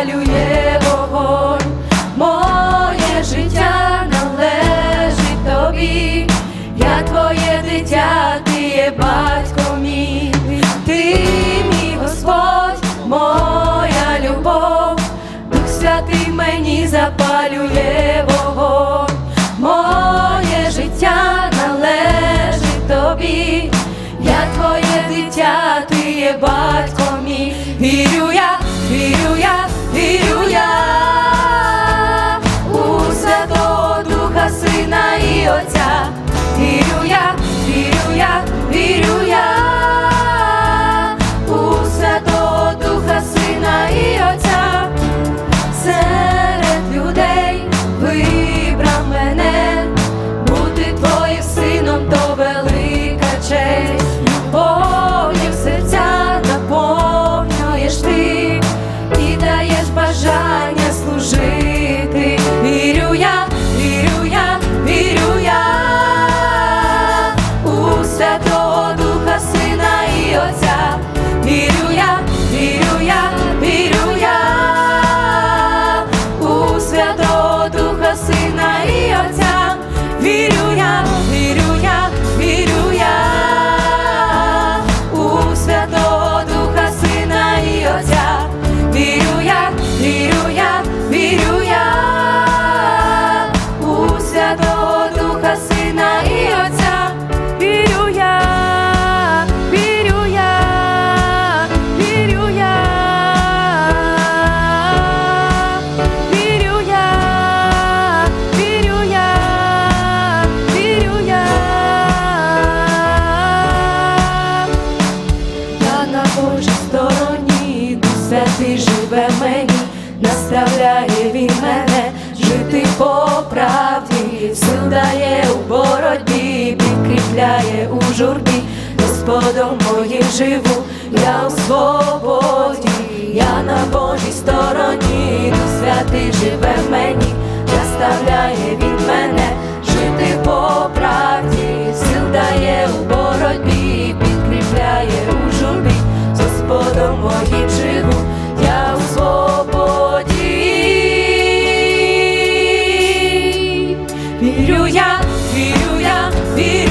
палює вогонь, моє життя належить тобі, я твоє дитя, ти є батько мій, ти мій Господь, моя любов, Дух святий мені запалює вогонь, моє життя належить тобі, я твоє дитя, ти є батько мій, вірю я. Вірю я. Сина і Отця, вірю я, вірю я, вірю я. живе мені, наставляє він мене, жити по правді, сил дає у боротьбі, підкріпляє у журбі, Господом моїм живу, я у свободі. Вірю я, вірю я, вірю.